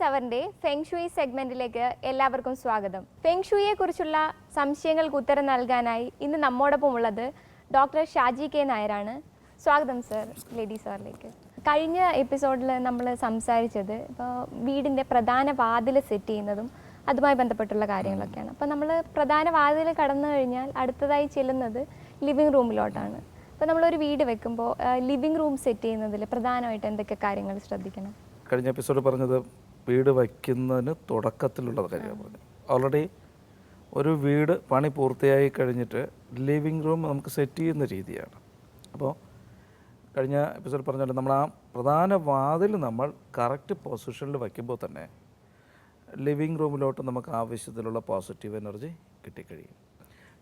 Feng feng shui സെഗ്മെന്റിലേക്ക് എല്ലാവർക്കും സ്വാഗതം. ഫെങ്ഷുയെ കുറിച്ചുള്ള സംശയങ്ങൾക്ക് ഉത്തരം നൽകാനായി ഇന്ന് നമ്മോടൊപ്പം ഉള്ളത് ഡോക്ടർ ഷാജി കെ നായരാണ്. സ്വാഗതം സർ ലേഡി സാറിലേക്ക്. കഴിഞ്ഞ എപ്പിസോഡിൽ നമ്മൾ സംസാരിച്ചത് ഇപ്പോൾ വീടിന്റെ പ്രധാന വാതിൽ സെറ്റ് ചെയ്യുന്നതും അതുമായി ബന്ധപ്പെട്ടുള്ള കാര്യങ്ങളൊക്കെയാണ്. അപ്പോൾ നമ്മൾ പ്രധാന വാതിൽ കടന്നു കഴിഞ്ഞാൽ അടുത്തതായി ചെല്ലുന്നത് ലിവിങ് റൂമിലോട്ടാണ്. അപ്പോൾ നമ്മളൊരു വീട് വെക്കുമ്പോൾ ലിവിങ് റൂം സെറ്റ് ചെയ്യുന്നതിൽ പ്രധാനമായിട്ട് എന്തൊക്കെ കാര്യങ്ങൾ ശ്രദ്ധിക്കണം? കഴിഞ്ഞ എപ്പിസോഡ് പറഞ്ഞത് വീട് വയ്ക്കുന്നതിന് തുടക്കത്തിലുള്ള കാര്യമാണ് പറഞ്ഞത് ഓൾറെഡി ഒരു വീട് പണി പൂർത്തിയായി കഴിഞ്ഞിട്ട് ലിവിങ് റൂം നമുക്ക് സെറ്റ് ചെയ്യുന്ന രീതിയാണ്. അപ്പോൾ കഴിഞ്ഞ എപ്പിസോഡ് പറഞ്ഞാൽ നമ്മൾ ആ പ്രധാന വാതിൽ നമ്മൾ കറക്റ്റ് പൊസിഷനിൽ വയ്ക്കുമ്പോൾ തന്നെ ലിവിങ് റൂമിലോട്ട് നമുക്ക് ആവശ്യത്തിലുള്ള പോസിറ്റീവ് എനർജി കിട്ടിക്കഴിയും.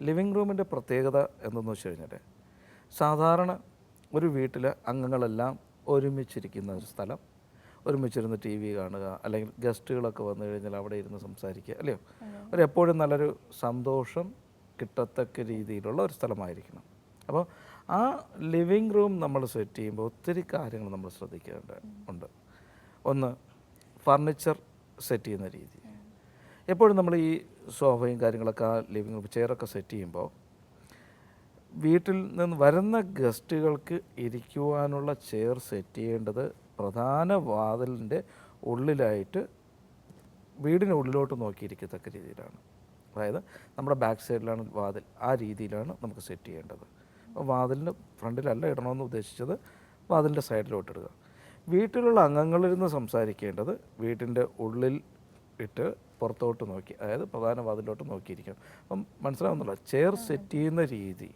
ലിവിങ് റൂമിന്റെ പ്രത്യേകത എന്തെന്ന് വെച്ച് കഴിഞ്ഞാൽ സാധാരണ ഒരു വീട്ടിൽ അംഗങ്ങളെല്ലാം ഒരുമിച്ചിരിക്കുന്ന ഒരു സ്ഥലം ഒരുമിച്ചിരുന്ന് ടി വി കാണുക അല്ലെങ്കിൽ ഗസ്റ്റുകളൊക്കെ വന്നു കഴിഞ്ഞാൽ അവിടെ ഇരുന്ന് സംസാരിക്കുക അല്ലയോ? ഒരു എപ്പോഴും നല്ലൊരു സന്തോഷം കിട്ടത്തക്ക രീതിയിലുള്ള ഒരു സ്ഥലമായിരിക്കണം. അപ്പോൾ ആ ലിവിങ് റൂം നമ്മൾ സെറ്റ് ചെയ്യുമ്പോൾ ഒത്തിരി കാര്യങ്ങൾ നമ്മൾ ശ്രദ്ധിക്കേണ്ട ഉണ്ട്. ഒന്ന് ഫർണിച്ചർ സെറ്റ് ചെയ്യുന്ന രീതി. എപ്പോഴും നമ്മൾ ഈ സോഫയും കാര്യങ്ങളൊക്കെ ആ ലിവിങ് റൂം ചെയറൊക്കെ സെറ്റ് ചെയ്യുമ്പോൾ വീട്ടിൽ നിന്ന് വരുന്ന ഗസ്റ്റുകൾക്ക് ഇരിക്കുവാനുള്ള ചെയർ സെറ്റ് ചെയ്യേണ്ടത് പ്രധാന വാതിലിന്റെ ഉള്ളിലായിട്ട് വീടിന് ഉള്ളിലോട്ട് നോക്കിയിരിക്കത്തക്ക രീതിയിലാണ്. അതായത് നമ്മുടെ ബാക്ക് സൈഡിലാണ് വാതിൽ. ആ രീതിയിലാണ് നമുക്ക് സെറ്റ് ചെയ്യേണ്ടത്. അപ്പോൾ വാതിലിന് ഫ്രണ്ടിലല്ല ഇടണമെന്ന് ഉദ്ദേശിച്ചത് വാതിലിന്റെ സൈഡിലോട്ട് ഇടുക. വീട്ടിലുള്ള അംഗങ്ങളിരുന്ന് സംസാരിക്കേണ്ടത് വീട്ടിന്റെ ഉള്ളിൽ ഇട്ട് പുറത്തോട്ട് നോക്കി അതായത് പ്രധാന വാതിലോട്ട് നോക്കിയിരിക്കണം. അപ്പം മനസ്സിലാവുന്നില്ല ചെയർ സെറ്റ് ചെയ്യുന്ന രീതി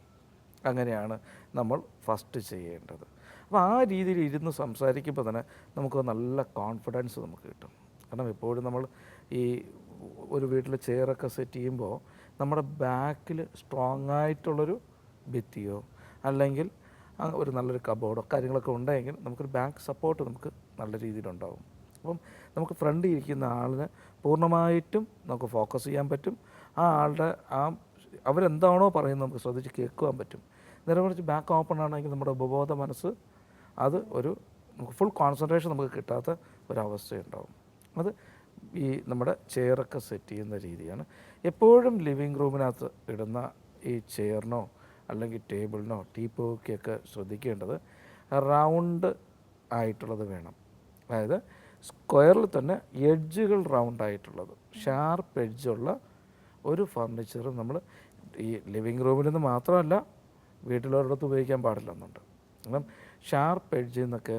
അങ്ങനെയാണ് നമ്മൾ ഫസ്റ്റ് ചെയ്യേണ്ടത്. അപ്പോൾ ആ രീതിയിൽ ഇരുന്ന് സംസാരിക്കുമ്പോൾ തന്നെ നമുക്ക് നല്ല കോൺഫിഡൻസ് നമുക്ക് കിട്ടും. കാരണം എപ്പോഴും നമ്മൾ ഈ ഒരു വീട്ടിൽ ചെയറൊക്കെ സെറ്റ് ചെയ്യുമ്പോൾ നമ്മുടെ ബാക്കിൽ സ്ട്രോങ് ആയിട്ടുള്ളൊരു ഭിത്തിയോ അല്ലെങ്കിൽ ഒരു നല്ലൊരു കബോർഡോ കാര്യങ്ങളൊക്കെ ഉണ്ടെങ്കിൽ നമുക്കൊരു ബാക്ക് സപ്പോർട്ട് നമുക്ക് നല്ല രീതിയിലുണ്ടാവും അപ്പം നമുക്ക് ഫ്രണ്ട് ഇരിക്കുന്ന ആളിനെ പൂർണമായിട്ടും നമുക്ക് ഫോക്കസ് ചെയ്യാൻ പറ്റും. ആ ആളുടെ ആ അവരെന്താണോ പറയുന്നത് നമുക്ക് ശ്രദ്ധിച്ച് കേൾക്കുവാൻ പറ്റും. നേരെ മറിച്ച് ബാക്ക് ഓപ്പൺ ആണെങ്കിൽ നമ്മുടെ ഉപബോധ മനസ്സ് അത് ഒരു ഫുൾ കോൺസെൻട്രേഷൻ നമുക്ക് കിട്ടാത്ത ഒരവസ്ഥയുണ്ടാവും. അത് ഈ നമ്മുടെ ചെയറൊക്കെ സെറ്റ് ചെയ്യുന്ന രീതിയാണ്. എപ്പോഴും ലിവിങ് റൂമിനകത്ത് ഇടുന്ന ഈ ചെയറിനോ അല്ലെങ്കിൽ ടേബിളിനോ ടീപ്പോക്കൊക്കെ ശ്രദ്ധിക്കേണ്ടത് റൗണ്ട് ആയിട്ടുള്ളത് വേണം. അതായത് സ്ക്വയറിൽ തന്നെ എഡ്ജുകൾ റൗണ്ട് ആയിട്ടുള്ളത്. ഷാർപ്പ് എഡ്ജുള്ള ഒരു ഫർണിച്ചർ നമ്മൾ ഈ ലിവിങ് റൂമിൽ നിന്ന് മാത്രമല്ല വീട്ടിലൊരിടത്ത് ഉപയോഗിക്കാൻ പാടില്ലെന്നുണ്ട് കാരണം ഷാർപ്പ് എഡ്ജിൽ നിന്നൊക്കെ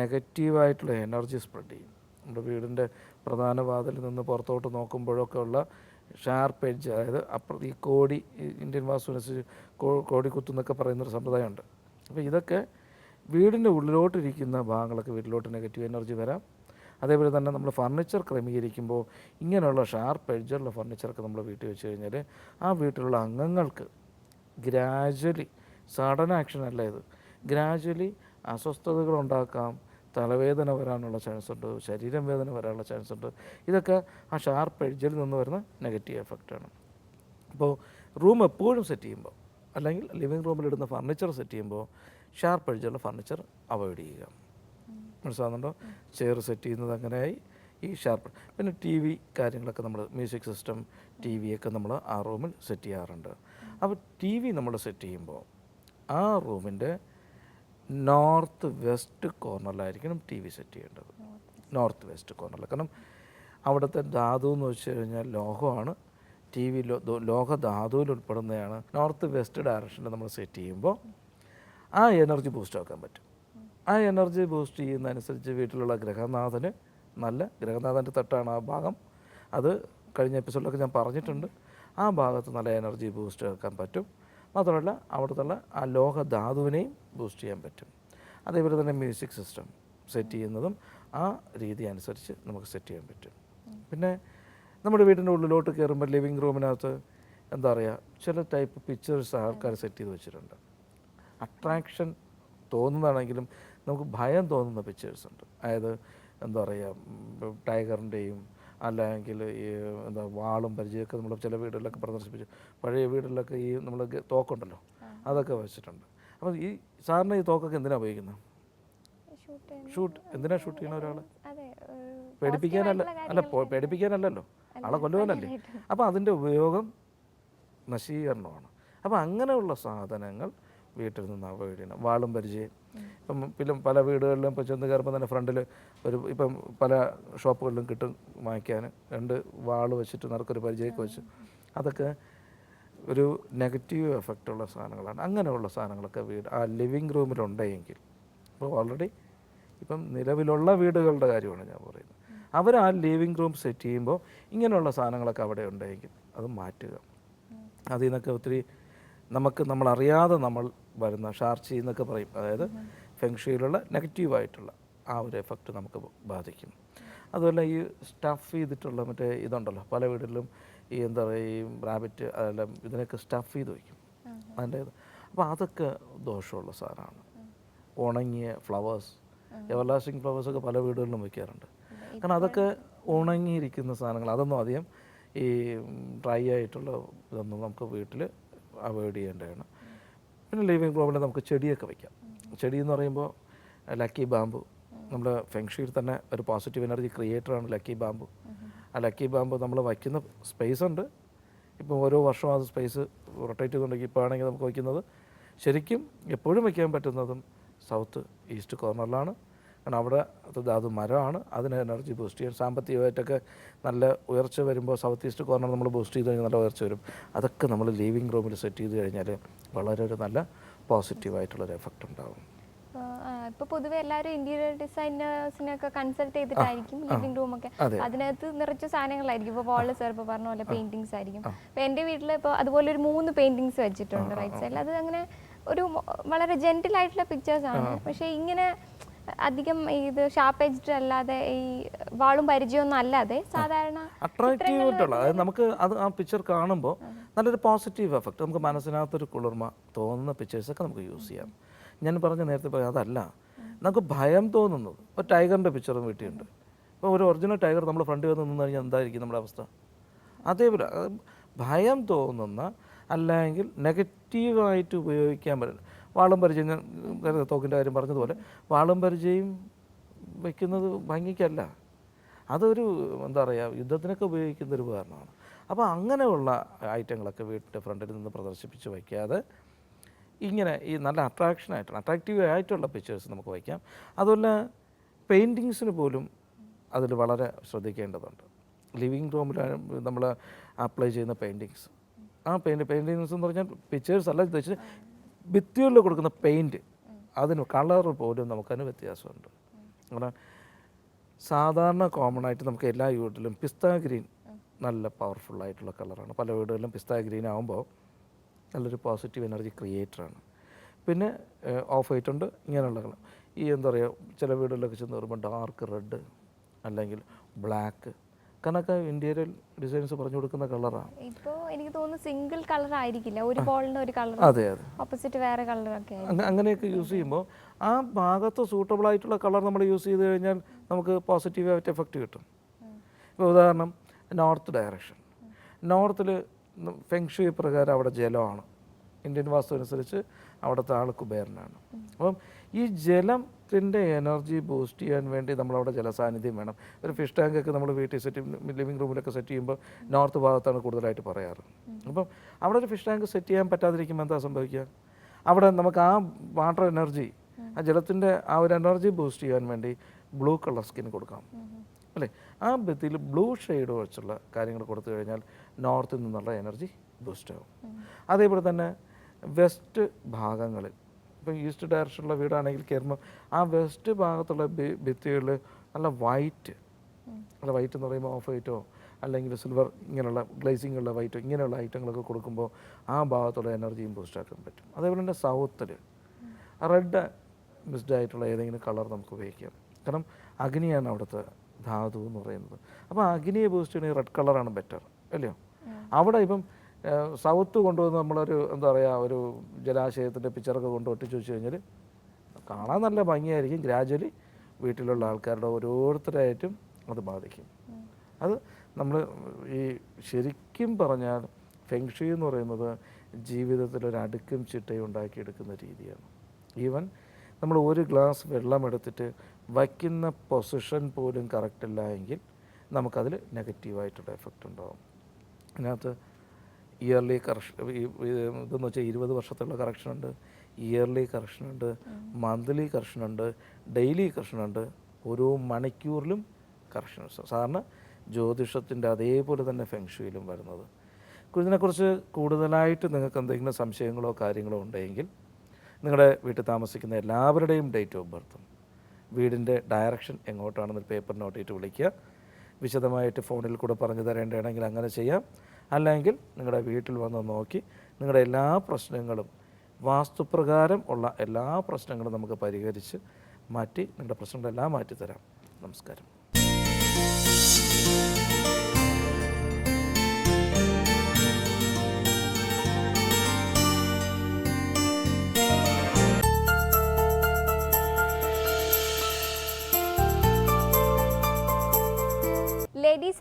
നെഗറ്റീവായിട്ടുള്ള എനർജി സ്പ്രെഡ് ചെയ്യും. നമ്മുടെ വീടിന്റെ പ്രധാന വാതിലിൽ നിന്ന് പുറത്തോട്ട് നോക്കുമ്പോഴൊക്കെ ഉള്ള ഷാർപ്പ് എഡ്ജ് അതായത് അപ്പുറത്ത് ഈ കോടി ഇന്ത്യൻ വാസ്തുവിനനുസരിച്ച് കോ കോടി കുത്തുന്നൊക്കെ പറയുന്നൊരു സമ്പ്രദായമുണ്ട്. അപ്പോൾ ഇതൊക്കെ വീടിന്റെ ഉള്ളിലോട്ടിരിക്കുന്ന ഭാഗങ്ങളൊക്കെ വീട്ടിലോട്ട് നെഗറ്റീവ് എനർജി വരാം. അതേപോലെ തന്നെ നമ്മൾ ഫർണിച്ചർ ക്രമീകരിക്കുമ്പോൾ ഇങ്ങനെയുള്ള ഷാർപ്പ് എഡ്ജുള്ള ഫർണിച്ചറൊക്കെ നമ്മൾ വീട്ടിൽ വെച്ച് കഴിഞ്ഞാൽ ആ വീട്ടിലുള്ള അംഗങ്ങൾക്ക് ഗ്രാജ്വലി സഡൻ ആക്ഷൻ അല്ല ഇത്. ഗ്രാജ്വലി അസ്വസ്ഥതകൾ ഉണ്ടാക്കാം തലവേദന വരാനുള്ള ചാൻസ് ഉണ്ട് ശരീരം വേദന വരാനുള്ള ചാൻസ് ഉണ്ട്. ഇതൊക്കെ ആ ഷാർപ്പ് എഡ്ജിൽ നിന്ന് വരുന്ന നെഗറ്റീവ് എഫക്റ്റാണ് അപ്പോൾ റൂം എപ്പോഴും സെറ്റ് ചെയ്യുമ്പോൾ അല്ലെങ്കിൽ ലിവിങ് റൂമിലിടുന്ന ഫർണിച്ചർ സെറ്റ് ചെയ്യുമ്പോൾ ഷാർപ്പ് എഡ്ജുള്ള ഫർണിച്ചർ അവോയ്ഡ് ചെയ്യുക. മനസ്സിലാകുന്നുണ്ടോ ചെയർ സെറ്റ് ചെയ്യുന്നത് അങ്ങനെയായി ഈ ഷാർപ്പ് പിന്നെ ടി വി കാര്യങ്ങളൊക്കെ നമ്മൾ മ്യൂസിക് സിസ്റ്റം ടി വി ഒക്കെ നമ്മൾ ആ റൂമിൽ സെറ്റ് ചെയ്യാറുണ്ട്. അപ്പോൾ ടി വി നമ്മൾ സെറ്റ് ചെയ്യുമ്പോൾ ആ റൂമിന്റെ നോർത്ത് വെസ്റ്റ് കോർണറിലായിരിക്കണം ടി വി സെറ്റ് ചെയ്യേണ്ടത്. നോർത്ത് വെസ്റ്റ് കോർണറിൽ. കാരണം അവിടുത്തെ ധാതു എന്ന് വെച്ച് കഴിഞ്ഞാൽ ലോഹമാണ്. ടി വി ലോഹ ധാതുവിൽ ഉൾപ്പെടുന്നതാണ്. നോർത്ത് വെസ്റ്റ് ഡയറക്ഷനിൽ നമ്മൾ സെറ്റ് ചെയ്യുമ്പോൾ ആ എനർജി ബൂസ്റ്റ് ആക്കാൻ പറ്റും. ആ എനർജി ബൂസ്റ്റ് ചെയ്യുന്നതനുസരിച്ച് വീട്ടിലുള്ള ഗ്രഹനാഥന് നല്ല ഗ്രഹനാഥന്റെ തട്ടാണ് ആ ഭാഗം. അത് കഴിഞ്ഞ എപ്പിസോഡിലൊക്കെ ഞാൻ പറഞ്ഞിട്ടുണ്ട്. ആ ഭാഗത്ത് നല്ല എനർജി ബൂസ്റ്റ് ആക്കാൻ പറ്റും. മാത്രമല്ല അവിടുത്തെ ആ ലോഹ ധാതുവിനെയും ബൂസ്റ്റ് ചെയ്യാൻ പറ്റും. അതേപോലെ തന്നെ മ്യൂസിക് സിസ്റ്റം സെറ്റ് ചെയ്യുന്നതും ആ രീതി അനുസരിച്ച് നമുക്ക് സെറ്റ് ചെയ്യാൻ പറ്റും. പിന്നെ നമ്മുടെ വീടിന്റെ ഉള്ളിലോട്ട് കയറുമ്പോൾ ലിവിങ് റൂമിനകത്ത് എന്താ പറയുക ചില ടൈപ്പ് പിക്ചേഴ്സ് ആൾക്കാർ സെറ്റ് ചെയ്ത് വെച്ചിട്ടുണ്ട്. അട്രാക്ഷൻ തോന്നുന്നതാണെങ്കിലും നമുക്ക് ഭയം തോന്നുന്ന പിക്ചേഴ്സ് ഉണ്ട്. അതായത് എന്താ പറയുക ടൈഗറിന്റെയും അല്ലെങ്കിൽ ഈ എന്താ വാളും പരിചയമൊക്കെ നമ്മൾ ചില വീടുകളിലൊക്കെ പ്രദർശിപ്പിച്ചു പഴയ വീടുകളിലൊക്കെ ഈ നമ്മൾ തോക്കുണ്ടല്ലോ അതൊക്കെ വെച്ചിട്ടുണ്ട്. അപ്പോൾ ഈ സാറിന് ഈ തോക്കൊക്കെ എന്തിനാണ് ഉപയോഗിക്കുന്നത്? ഷൂട്ട് എന്തിനാണ് ഷൂട്ട് ചെയ്യണ ഒരാൾ പേടിപ്പിക്കാനല്ല അല്ല പേടിപ്പിക്കാനല്ലല്ലോ ആളെ കൊല്ലുവാനല്ലേ. അപ്പോൾ അതിന്റെ ഉപയോഗം നശീകരണമാണ്. അപ്പോൾ അങ്ങനെയുള്ള സാധനങ്ങൾ വീട്ടിൽ നിന്ന് അവോയ്ഡ് ചെയ്യണം വാളും പരിചയം. ഇപ്പം പിന്നെ പല വീടുകളിലും ഇപ്പോൾ ചെന്ന് കയറുമ്പോൾ തന്നെ ഫ്രണ്ടിൽ ഒരു ഇപ്പം പല ഷോപ്പുകളിലും കിട്ടും വാങ്ങിക്കാൻ. രണ്ട് വാൾ വെച്ചിട്ട് നടക്കൊരു പരിചയമൊക്കെ വെച്ച്. അതൊക്കെ ഒരു നെഗറ്റീവ് എഫക്റ്റ് ഉള്ള സാധനങ്ങളാണ്. അങ്ങനെയുള്ള സാധനങ്ങളൊക്കെ വീട് ആ ലിവിങ് റൂമിലുണ്ടെങ്കിൽ. ഇപ്പോൾ ഓൾറെഡി ഇപ്പം നിലവിലുള്ള വീടുകളുടെ കാര്യമാണ് ഞാൻ പറയുന്നത്. അവർ ആ ലിവിങ് റൂം സെറ്റ് ചെയ്യുമ്പോൾ ഇങ്ങനെയുള്ള സാധനങ്ങളൊക്കെ അവിടെ ഉണ്ടെങ്കിൽ അത് മാറ്റുക. അതിൽ നിന്നൊക്കെ ഒത്തിരി നമുക്ക് നമ്മളറിയാതെ നമ്മൾ വരുന്ന ഷാർച്ചി എന്നൊക്കെ പറയും. അതായത് ഫെങ്ഷിയിലുള്ള നെഗറ്റീവായിട്ടുള്ള ആ ഒരു എഫക്റ്റ് നമുക്ക് ബാധിക്കും. അതുപോലെ ഈ സ്റ്റഫ് ചെയ്തിട്ടുള്ള മറ്റേ ഇതുണ്ടല്ലോ പല വീടുകളിലും ഈ എന്താ പറയുക ഈ റാബിറ്റ് അതെല്ലാം ഇതിനൊക്കെ സ്റ്റഫ് ചെയ്ത് വയ്ക്കും. അതിന്റെ അപ്പോൾ അതൊക്കെ ദോഷമുള്ള സാധനമാണ്. ഉണങ്ങിയ ഫ്ലവേഴ്സ് എവർലാസ്റ്റിംഗ് ഫ്ലവേഴ്സൊക്കെ പല വീടുകളിലും വയ്ക്കാറുണ്ട്. കാരണം അതൊക്കെ ഉണങ്ങിയിരിക്കുന്ന സാധനങ്ങൾ അതൊന്നും അധികം ഈ ഡ്രൈ ആയിട്ടുള്ള ഇതൊന്നും നമുക്ക് വീട്ടിൽ അവോയ്ഡ് ചെയ്യേണ്ടതാണ്. പിന്നെ ലിവിങ് റൂമിൽ നമുക്ക് ചെടിയൊക്കെ വയ്ക്കാം ചെടി എന്ന് പറയുമ്പോൾ ലക്കി ബാമ്പു. നമ്മുടെ ഫെങ്ഷിയിൽ തന്നെ ഒരു പോസിറ്റീവ് എനർജി ക്രിയേറ്ററാണ് ലക്കി ബാമ്പു. ആ ലക്കി ബാമ്പു നമ്മൾ വയ്ക്കുന്ന സ്പേസ് ഉണ്ട്. ഇപ്പം ഓരോ വർഷവും അത് സ്പേസ് റൊട്ടേറ്റ് ചെയ്തുകൊണ്ടെങ്കിൽ ഇപ്പോൾ ആണെങ്കിൽ നമുക്ക് വയ്ക്കുന്നത് ശരിക്കും എപ്പോഴും വയ്ക്കാൻ പറ്റുന്നതും സൗത്ത് ഈസ്റ്റ് കോർണറിലാണ് കാരണം അവിടെ അത് മരമാണ്. അതിന് എനർജി ബൂസ്റ്റ് ചെയ്യാൻ സാമ്പത്തികമായിട്ടൊക്കെ നല്ല ഉയർച്ച വരുമ്പോൾ സൗത്ത് ഈസ്റ്റ് കോർണർ നമ്മൾ ബൂസ്റ്റ് ചെയ്ത് കഴിഞ്ഞാൽ നല്ല ഉയർച്ച വരും. അതൊക്കെ നമ്മൾ ലിവിങ് റൂമിൽ സെറ്റ് ചെയ്ത് കഴിഞ്ഞാൽ വളരെ ഒരു നല്ല പോസിറ്റീവായിട്ടുള്ളൊരു എഫക്റ്റ് ഉണ്ടാകും ഇപ്പൊ പൊതുവെ എല്ലാവരും ഇന്റീരിയർ ഡിസൈനേഴ്സിനൊക്കെ കൺസൾട്ട് ചെയ്തിട്ടായിരിക്കും ലിവിംഗ് റൂം ഒക്കെ. അതിനകത്ത് നിറച്ച സാധനങ്ങളായിരിക്കും. ഇപ്പൊ വാൾ സാർ ഇപ്പൊ പറഞ്ഞ പോലെ പെയിന്റിങ്സ് ആയിരിക്കും. അപ്പൊ എന്റെ വീട്ടിൽ ഇപ്പൊ അതുപോലെ ഒരു മൂന്ന് പെയിന്റിങ്സ് വെച്ചിട്ടുണ്ട് റൈറ്റ് സൈഡിൽ അത് അങ്ങനെ ഒരു വളരെ ജെന്റിൽ ആയിട്ടുള്ള പിക്ചേഴ്സ് ആണ്. പക്ഷെ ഇങ്ങനെ അധികം ഇത് ഷാർപ്പ് എഡ്ജ്ഡ് അല്ലാതെ ഈ വാളും പരിചയമൊന്നും അല്ലാതെ സാധാരണ അട്രാക്റ്റീവ് ആയിട്ടുള്ള അതായത് നമുക്ക് അത് ആ പിക്ചർ കാണുമ്പോൾ നല്ലൊരു പോസിറ്റീവ് എഫക്റ്റ് നമുക്ക് മനസ്സിനകത്തൊരു കുളിർമ തോന്നുന്ന പിക്ചേഴ്സൊക്കെ നമുക്ക് യൂസ് ചെയ്യാം. ഞാൻ പറഞ്ഞ നേരത്തെ പറയാം അതല്ല. നമുക്ക് ഭയം തോന്നുന്നത്. ഒരു ടൈഗറിന്റെ പിക്ചറും വീട്ടിലുണ്ട് ഇപ്പോൾ ഒരു ഒറിജിനൽ ടൈഗർ നമ്മൾ ഫ്രണ്ട് വന്ന് നിന്ന് കഴിഞ്ഞാൽ എന്തായിരിക്കും നമ്മുടെ അവസ്ഥ? അതേപോലെ ഭയം തോന്നുന്ന അല്ലെങ്കിൽ നെഗറ്റീവായിട്ട് ഉപയോഗിക്കാൻ പറ്റുന്ന വാളും പരിചയം നേരത്തെ തോക്കിന്റെ കാര്യം പറഞ്ഞതുപോലെ വാളും പരിചയം വയ്ക്കുന്നത് ഭംഗിക്കല്ല. അതൊരു എന്താ പറയുക യുദ്ധത്തിനൊക്കെ ഉപയോഗിക്കുന്ന ഒരു ഉപകരണമാണ്. അപ്പോൾ അങ്ങനെയുള്ള ഐറ്റങ്ങളൊക്കെ വീട്ടിന്റെ ഫ്രണ്ടിൽ നിന്ന് പ്രദർശിപ്പിച്ച് വയ്ക്കാതെ ഇങ്ങനെ ഈ നല്ല അട്രാക്ഷൻ ആയിട്ടുള്ള അട്രാക്റ്റീവ് ആയിട്ടുള്ള പിക്ചേഴ്സ് നമുക്ക് വയ്ക്കാം. അതുപോലെ പെയിന്റിങ്സിന് പോലും അതിൽ വളരെ ശ്രദ്ധിക്കേണ്ടതുണ്ട്. ലിവിങ് റൂമിൽ നമ്മൾ അപ്ലൈ ചെയ്യുന്ന പെയിന്റിങ്സ് ആ പെയിന്റ് പെയിന്റിങ്സ് എന്ന് പറഞ്ഞാൽ പിക്ചേഴ്സ് അല്ല ഉദ്ദേശിച്ച് ഭിത്തികളിൽ കൊടുക്കുന്ന പെയിന്റ് അതിന് കളർ പോലും നമുക്കതിന് വ്യത്യാസമുണ്ട്. അങ്ങനെ സാധാരണ കോമൺ ആയിട്ട് നമുക്ക് എല്ലാ വീട്ടിലും പിസ്ത ഗ്രീൻ നല്ല പവർഫുൾ ആയിട്ടുള്ള കളറാണ്. പല വീടുകളിലും പിസ്ത ഗ്രീൻ ആകുമ്പോൾ നല്ലൊരു പോസിറ്റീവ് എനർജി ക്രിയേറ്ററാണ് പിന്നെ ഓഫ് വൈറ്റ് ഉണ്ട് ഇങ്ങനെയുള്ള കളർ. ഈ എന്താ പറയുക ചില വീടുകളിലൊക്കെ ചെന്ന് വരുമ്പോൾ ഡാർക്ക് റെഡ് അല്ലെങ്കിൽ ബ്ലാക്ക് കാരണമൊക്കെ ഇന്ത്യയിൽ ഡിസൈൻസ് പറഞ്ഞു കൊടുക്കുന്ന കളറാണ് ഇപ്പോ എനിക്ക് തോന്നുന്നു സിംഗിൾ കളർ ആയിരിക്കില്ല. ഒരു ബോളിന് ഒരു കളർ അതെ അതെ. ഓപ്പോസിറ്റ് വേറെ കളറൊക്കെ അങ്ങനെയൊക്കെ യൂസ് ചെയ്യുമ്പോൾ ആ ഭാഗത്ത് സൂട്ടബിൾ ആയിട്ടുള്ള കളർ നമ്മൾ യൂസ് ചെയ്ത് കഴിഞ്ഞാൽ നമുക്ക് പോസിറ്റീവായിട്ട് എഫക്റ്റ് കിട്ടും. ഇപ്പോൾ ഉദാഹരണം നോർത്ത് ഡയറക്ഷൻ നോർത്തിൽ ഫെങ്ഷു പ്രകാരം അവിടെ ജലമാണ്. ഇന്ത്യൻ വാസ്തു അനുസരിച്ച് അവിടുത്തെ ആൾ കുബേരനാണ്. അപ്പം ഈ ജലത്തിന്റെ എനർജി ബൂസ്റ്റ് ചെയ്യാൻ വേണ്ടി നമ്മളവിടെ ജലസാന്നിധ്യം വേണം. ഒരു ഫിഷ് ടാങ്കൊക്കെ നമ്മൾ വീട്ടിൽ സെറ്റ് ലിവിങ് റൂമിലൊക്കെ സെറ്റ് ചെയ്യുമ്പോൾ നോർത്ത് ഭാഗത്താണ് കൂടുതലായിട്ട് പറയാറ്. അപ്പം അവിടെ ഒരു ഫിഷ് ടാങ്ക് സെറ്റ് ചെയ്യാൻ പറ്റാതിരിക്കുമ്പോൾ എന്താ സംഭവിക്കുക? അവിടെ നമുക്ക് ആ വാട്ടർ എനർജി ആ ജലത്തിന്റെ ആ ഒരു എനർജി ബൂസ്റ്റ് ചെയ്യാൻ വേണ്ടി ബ്ലൂ കളർ സ്കിൻ കൊടുക്കാം. അല്ലേ? ആ ഭിത്തിയിൽ ബ്ലൂ ഷെയ്ഡ് വെച്ചുള്ള കാര്യങ്ങൾ കൊടുത്തു കഴിഞ്ഞാൽ നോർത്തിൽ നിന്നുള്ള എനർജി ബൂസ്റ്റ് ആവും. അതേപോലെ തന്നെ വെസ്റ്റ് ഭാഗങ്ങളിൽ ഇപ്പം ഈസ്റ്റ് ഡയറക്ഷനുള്ള വീടാണെങ്കിൽ കയറുമ്പോൾ ആ വെസ്റ്റ് ഭാഗത്തുള്ള ഭിത്തികൾ നല്ല വൈറ്റ് നല്ല വൈറ്റ് എന്ന് പറയുമ്പോൾ ഓഫ് വൈറ്റോ അല്ലെങ്കിൽ സിൽവർ ഇങ്ങനെയുള്ള ഗ്ലേസിംഗ് ഉള്ള വൈറ്റോ ഇങ്ങനെയുള്ള ഐറ്റങ്ങളൊക്കെ കൊടുക്കുമ്പോൾ ആ ഭാഗത്തുള്ള എനർജിയും ബൂസ്റ്റാക്കാൻ പറ്റും. അതേപോലെ തന്നെ സൗത്തിൽ റെഡ് മിസ്ഡ് ആയിട്ടുള്ള ഏതെങ്കിലും കളർ നമുക്ക് ഉപയോഗിക്കാം. കാരണം അഗ്നിയാണ് അവിടുത്തെ ധാതു എന്ന് പറയുന്നത്. അപ്പോൾ അഗ്നിയെ ബൂസ്റ്റ് ചെയ്യണമെങ്കിൽ റെഡ് കളറാണ് ബെറ്റർ അല്ലയോ? അവിടെ ഇപ്പം സൗത്ത് കൊണ്ടുവന്ന് നമ്മളൊരു എന്താ പറയുക ഒരു ജലാശയത്തിന്റെ പിക്ചറൊക്കെ കൊണ്ട് ഒട്ടിച്ച് വെച്ച് കഴിഞ്ഞാൽ കാണാൻ നല്ല ഭംഗിയായിരിക്കും. ഗ്രാജ്വലി വീട്ടിലുള്ള ആൾക്കാരുടെ ഓരോരുത്തരായിട്ടും അത് ബാധിക്കും. അത് നമ്മൾ ഈ ശരിക്കും പറഞ്ഞാൽ ഫെങ്ഷി എന്ന് പറയുന്നത് ജീവിതത്തിൽ ഒരു അടുക്കും ചിട്ടയും ഉണ്ടാക്കിയെടുക്കുന്ന രീതിയാണ്. ഈവൻ നമ്മൾ ഒരു ഗ്ലാസ് വെള്ളം എടുത്തിട്ട് വയ്ക്കുന്ന പൊസിഷൻ പോലും കറക്റ്റ് എങ്കിൽ നമുക്കതിൽ നെഗറ്റീവായിട്ടുള്ള എഫക്റ്റ് ഉണ്ടാകും അതിനകത്ത് ഇയർലി കറക്ഷൻ ഇതെന്ന് വെച്ചാൽ ഇരുപത് വർഷത്തുള്ള കറക്ഷൻ ഉണ്ട്. ഇയർലി കറക്ഷൻ ഉണ്ട്. മന്ത്ലി കറക്ഷൻ ഉണ്ട്. ഡെയിലി കറക്ഷൻ ഉണ്ട്. ഓരോ മണിക്കൂറിലും കറക്ഷൻ സാധാരണ ജ്യോതിഷത്തിന്റെ അതേപോലെ തന്നെ ഫെങ്ഷുയിലും വരുന്നത്. ഇതിനെക്കുറിച്ച് കൂടുതലായിട്ട് നിങ്ങൾക്ക് എന്തെങ്കിലും സംശയങ്ങളോ കാര്യങ്ങളോ ഉണ്ടെങ്കിൽ നിങ്ങളുടെ വീട്ടിൽ താമസിക്കുന്ന എല്ലാവരുടെയും ഡേറ്റ് ഓഫ് ബർത്തും വീടിന്റെ ഡയറക്ഷൻ എങ്ങോട്ടാണെന്ന് പേപ്പർ നോട്ട് ചെയ്തിട്ട് വിളിക്കുക. വിശദമായിട്ട് ഫോണിൽ കൂടെ പറഞ്ഞു തരേണ്ടതാണെങ്കിൽ അങ്ങനെ ചെയ്യാം. അല്ലെങ്കിൽ നിങ്ങളുടെ വീട്ടിൽ വന്ന് നോക്കി നിങ്ങളുടെ എല്ലാ പ്രശ്നങ്ങളും വാസ്തുപ്രകാരം ഉള്ള എല്ലാ പ്രശ്നങ്ങളും നമുക്ക് പരിഹരിച്ച് മാറ്റി നിങ്ങളുടെ പ്രശ്നങ്ങളെല്ലാം മാറ്റിത്തരാം. നമസ്കാരം.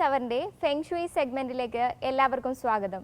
ലേഡീസ് അവറിന്റെ ഫെങ്ഷുയി സെഗ്മെന്റിലേക്ക് എല്ലാവർക്കും സ്വാഗതം.